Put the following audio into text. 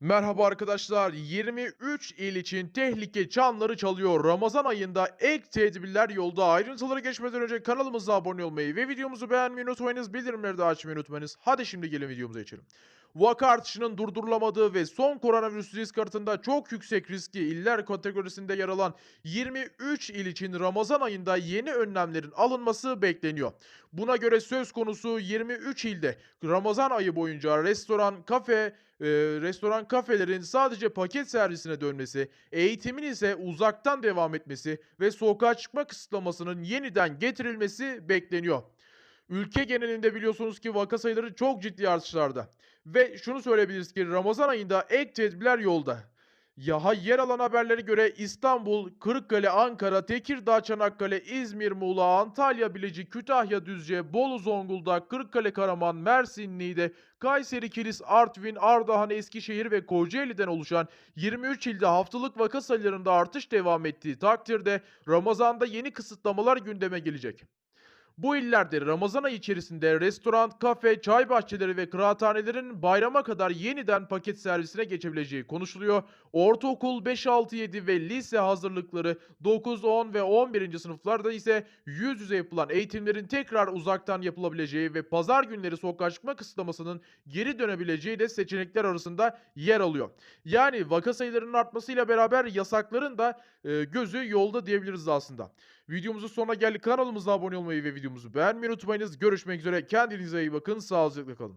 Merhaba arkadaşlar. 23 il için tehlike çanları çalıyor. Ramazan ayında ek tedbirler yolda. Ayrıntılara geçmeden önce kanalımıza abone olmayı ve videomuzu beğenmeyi unutmayınız. Bildirimleri de açmayı unutmayınız. Hadi şimdi gelin videomuza geçelim. Vaka artışının durdurulamadığı ve son koronavirüs risk haritında çok yüksek riskli iller kategorisinde yer alan 23 il için Ramazan ayında yeni önlemlerin alınması bekleniyor. Buna göre söz konusu 23 ilde Ramazan ayı boyunca restoran, kafe, e, restoran kafelerin sadece paket servisine dönmesi, eğitimin ise uzaktan devam etmesi ve sokağa çıkma kısıtlamasının yeniden getirilmesi bekleniyor. Ülke genelinde biliyorsunuz ki vaka sayıları çok ciddi artışlarda. Ve şunu söyleyebiliriz ki Ramazan ayında ek tedbirler yolda. Yaha yer alan haberlere göre İstanbul, Kırıkkale, Ankara, Tekirdağ, Çanakkale, İzmir, Muğla, Antalya, Bilecik, Kütahya, Düzce, Bolu, Zonguldak, Kırıkkale, Karaman, Mersin, Niğde, Kayseri, Kilis, Artvin, Ardahan, Eskişehir ve Kocaeli'den oluşan 23 ilde haftalık vaka sayılarında artış devam ettiği takdirde Ramazan'da yeni kısıtlamalar gündeme gelecek. Bu illerde Ramazan ayı içerisinde restoran, kafe, çay bahçeleri ve kıraathanelerin bayrama kadar yeniden paket servisine geçebileceği konuşuluyor. Ortaokul 5, 6, 7 ve lise hazırlıkları 9, 10 ve 11. sınıflarda ise yüz yüze yapılan eğitimlerin tekrar uzaktan yapılabileceği ve pazar günleri sokağa çıkma kısıtlamasının geri dönebileceği de seçenekler arasında yer alıyor. Yani vaka sayılarının artmasıyla beraber yasakların da gözü yolda diyebiliriz aslında. Videomuzun sonuna geldik. Kanalımıza abone olmayı ve videomuzu beğenmeyi unutmayınız. Görüşmek üzere. Kendinize iyi bakın. Sağlıcakla kalın.